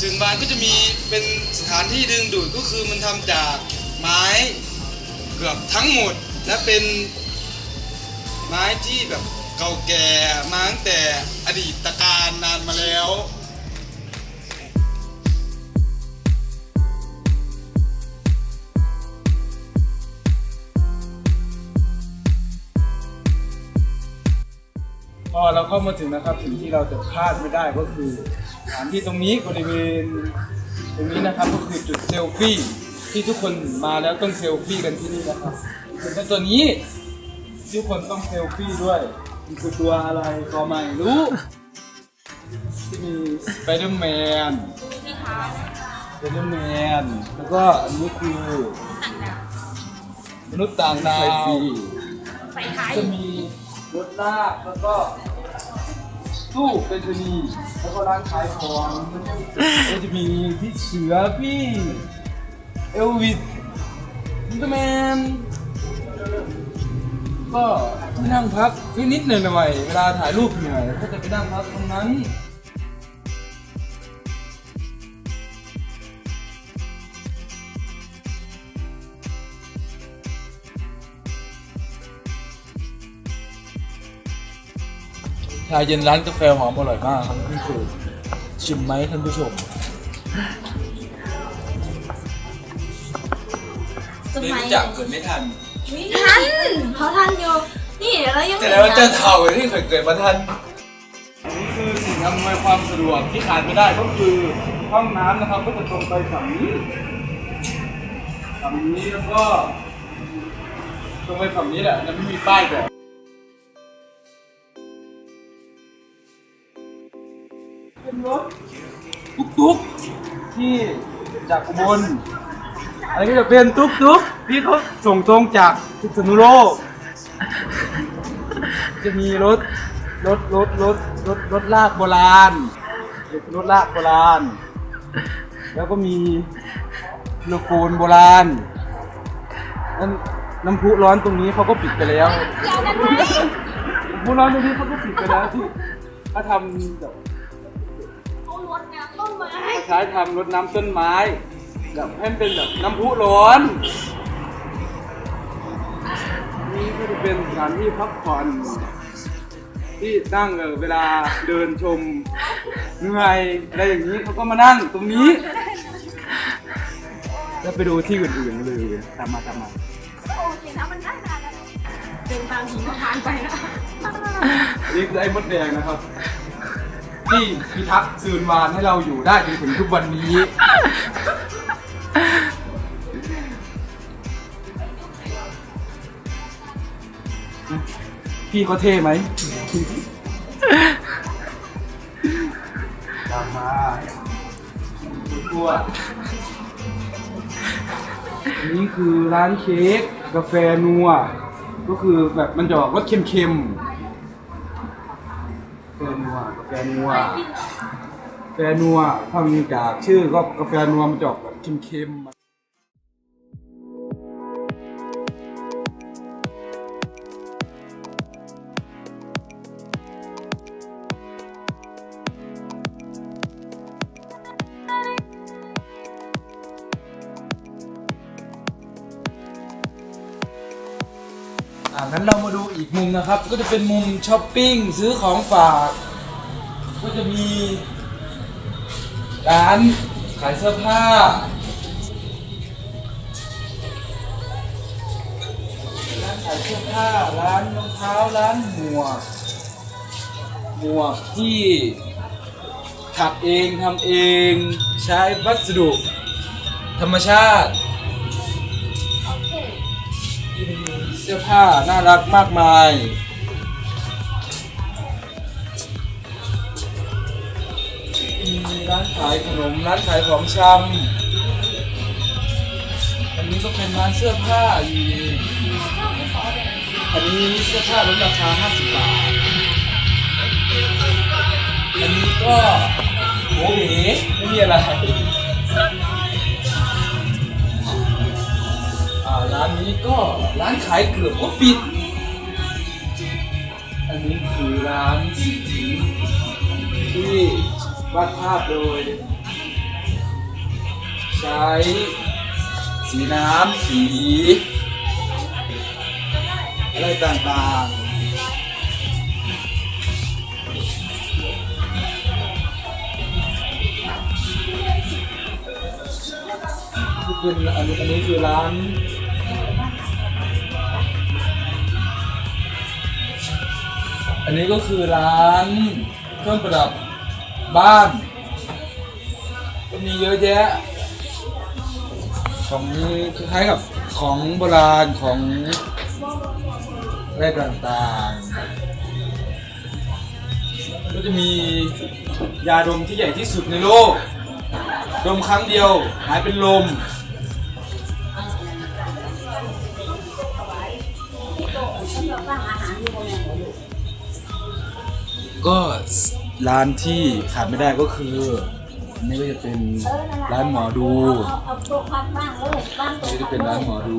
ซืนบานก็จะมีเป็นสถานที่ดึงดูดก็คือมันทำจากไม้เกือบทั้งหมด และเป็นไม้ที่แบบเก่าแก่มาตั้งแต่อดีตการนานมาแล้ว พอเราเข้ามาถึงนะครับสิ่งที่เราจะพลาดไม่ได้ก็คือสถานที่ตรงนี้บริเวณตรงนี้นะครับก็คือจุดเซลฟี่ที่ทุกคนมาแล้วต้องเซลฟี่กันที่นี่นะครับส่วนตัวนี้ทุกคนต้องเซลฟี่ด้วยมันคือตัวอะไรก็ไม่รู้ที่มีสไปเดอร์แมนสไปเดอร์แมนแล้วก็อันนี้คือมนุษย์ต่างดาวใส่ท้ายจะมี รถลากแล้วก็ตู้เป็นชนีแล้วก็ร้านขายของก็จะมีพี่เสือพี่เอลวิสมิสเตอร์แมนก็ที่นั่งพักนิดๆหน่อยๆเวลาถ่ายรูปเหนื่อยก็จะไปนั่งพักตรงนั้น ชาเย็นร้านกาแฟหอมอร่อยมากครับท่านผู้ชมชิมไหมท่านผู้ชมสมัยจักเกิดไม่ทันทันเขาทันอยู่ นี่เรายังแต่แล้วาเจะเท่าที่เคยเกิดมาทันอันนี้คือสิ่งอำนวยความสะดวกที่ขาดไม่ได้ก็คือห้องน้ำนะครับก็จะตรงไปฝั่งนี้ฝั่งนี้แล้วก็ ตรงไปฝั่งนี้แหละยังไม่มีป้ายบอก เป็นรถตุ๊กๆที่จากอุบลอันนี้ก็จะเป็นตุ๊กๆที่เขาส่งตรงจากพิษณุโลก จะมีรถรถรถรถรถรถลากโบราณรถลากโบราณ แล้วก็มีโลโกนโบราณนั่นน้ำพุร้อนตรงนี้เขาก็ปิดไปแล้วน้ำพุร้อนตรงนี้เขาก็ปิดไปแล้วที่เขาทำแบบ ช้ทำรดน้ำต้นไม้แบบให้มันเป็นแบบน้ำพุร้อน นี่ก็จะเป็นสถานที่พักผ่อนที่นั่งเออเวลาเดินชมเหนื่อยอะไรอย่างนี้เขาก็มานั่งตรงนี้ แล้วไปดูที่อื่นๆเลยตามมาตามมาโอเคนะมันได้นานแล้วเดินตามหิมะพานต์ไปนะอันนี่คือไอ้มดแดงนะครับ ที่พิทักษ์ซืนวานให้เราอยู่ได้จนถึงทุกวันนี้ พี่เขาเท่ไหมตามมาตัวอันนี้คือร้านเค้กกาแฟนัว ก็คือแบบมันจะออกรสเค็มๆ ฟนัวกาแฟนัวกาแฟนัวถ้ามีจากชื่อก็กาแฟนัวมันจะออกแบบเค็มๆางั้นเรามาดูอีกมุมนะครับ ก็จะเป็นมุมช้อปปิ้งซื้อของฝาก ก็จะมีร้านขายเสื้อผ้า ร้านขายเสื้อผ้า ร้านรองเท้า ร้านหมวก หมวกที่ถักเองทำเอง ใช้วัสดุ ธรรมชาติ สื้อผ้าน่ารักมากมาย มีร้านขายขนม ร้านขายของชำ อันนี้ก็เป็นร้านเสื้อผ้าอยู่อันนี้เสื้อผ้าลดราคา 50 บาท อันนี้ก็โอเอ๋ไม่มีอะไร นนี้ก็ร้านขายเกือบก็ปิด อันนี้คือร้านที่วาดภาพโดย ใช้สีน้ำสีอะไรต่างๆที่เป็นอันนี้อันนี้คือร้าน อันนี้ก็คือร้านเครื่องประดับบ้าน ก็มีเยอะแยะ ของคล้ายๆกับของโบราณของอะไรต่างๆ ก็จะมียาดมที่ใหญ่ที่สุดในโลก ดมครั้งเดียวหายเป็นลม ก็ร้านที่ขาดไม่ได้ก็คืออันนี่ก็จะเป็นร้านหมอดูเอาตัวพักบ้างเลยบ้างอันนี้จะเป็นร้านหมอดู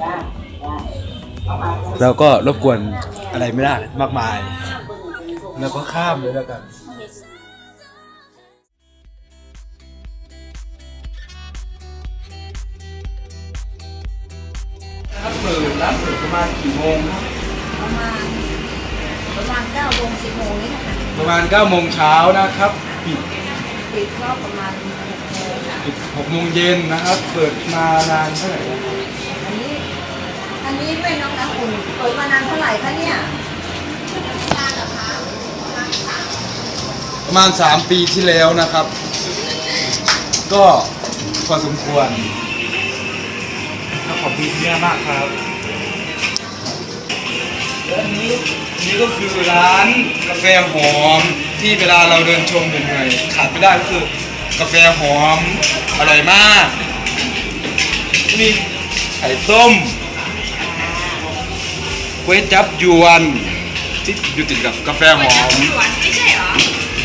ได้ได้เอามาเราก็รบกวนอะไรไม่ได้มากมาย แล้วก็ข้ามเลยแล้วกันร้านเปิดร้านเปิดประมาณกี่โมงครับประมาณ ประมาณเก้าโมงสิบโมงนี่นะคะประมาณ9โมงเช้านะครับปิดปิดก็ประมาณหกโมงค่ะปิด6โมงเย็นนะครับ เปิดมานานเท่าไหร่แล้วครับอันนี้อันนี้ด้วยน้องน้ำอุ่นเปิดมานานเท่าไหร่คะเนี่ยประมาณ 3 ปีที่แล้วนะครับ ก็พอสมควรขอบคุณที่นี่มากครับและอันนี้อั นนี้ก็คือร้านกาแฟหอมที่เวลาเราเดินชมเหนื่อยๆขาดไม่ได้ก็คือกาแฟหอมอร่อยมากมีไข่ต้มก๋วยจับยวนที่อยู่ติดกับกาแฟหอมหวานไม่ใช่เหรอ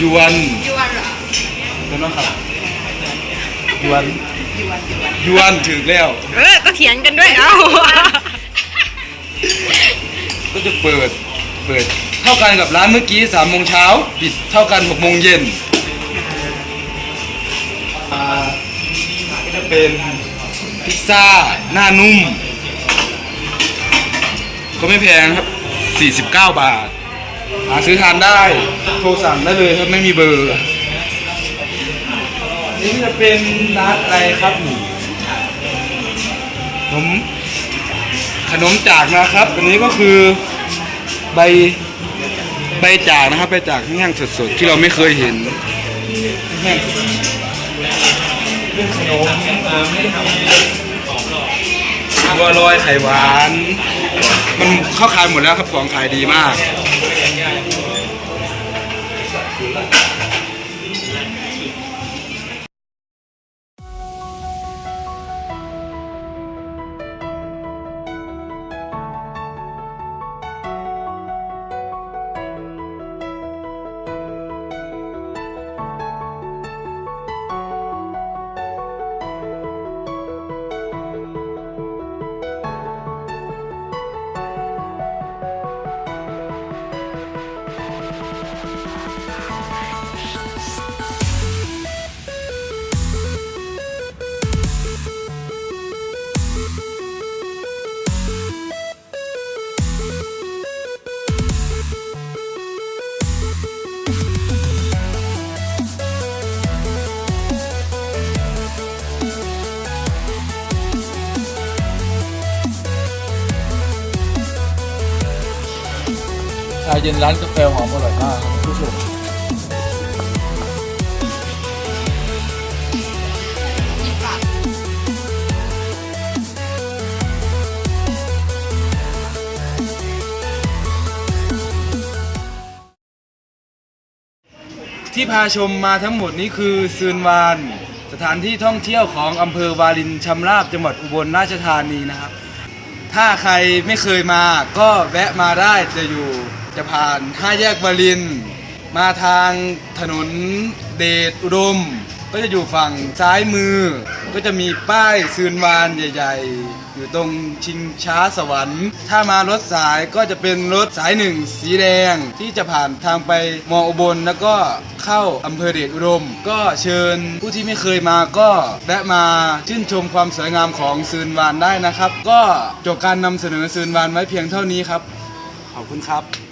ยวนยวนเหรอเห็นไหมครับยวนยวนถึงแล้วเออก็เถียงกันด้วยเอ้าก็จะเปิด เปิด เท่ากันกับร้านเมื่อกี้สามโมงเช้าปิดเท่ากันหกโมงเย็นอ่าก็จะเป็นพิซซ่าหน้านุ่ม ก็ไม่แพงครับ 49 บาท หาซื้อทานได้ โทรสั่งได้เลยครับไม่มีเบอร์ นี่จะเป็นร้านอะไรครับหนี่ขนมขนมจากนะครับ อันนี้ก็คือ ใบใบจากนะครับ ใบจากแห้งสดๆที่เราไม่เคยเห็นแห้งเรื่องขนมบัวลอยไข่หวาน มันเข้าขายหมดแล้วครับของขายดีมาก เย็นร้านกาแฟหอมอร่อยมากครับผู้ชมที่พาชมมาทั้งหมดนี้คือซืนวาน สถานที่ท่องเที่ยวของอำเภอวารินชำราบจังหวัดอุบลราชธานีนะครับ ถ้าใครไม่เคยมาก็แวะมาได้จะอยู่ จะผ่านห้าแยกวาริน มาทางถนนเดชอุดม ก็จะอยู่ฝั่งซ้ายมือ ก็จะมีป้ายซืนวานใหญ่ ๆ อยู่ตรงชิงช้าสวรรค์ ถ้ามารถสายก็จะเป็นรถสายหนึ่งสีแดงที่จะผ่านทางไปมออุบลแล้วก็เข้าอำเภอเดชอุดม ก็เชิญผู้ที่ไม่เคยมาก็แวะมาชื่นชมความสวยงามของซืนวานได้นะครับ ก็จบการนำเสนอซืนวานไว้เพียงเท่านี้ครับ ขอบคุณครับ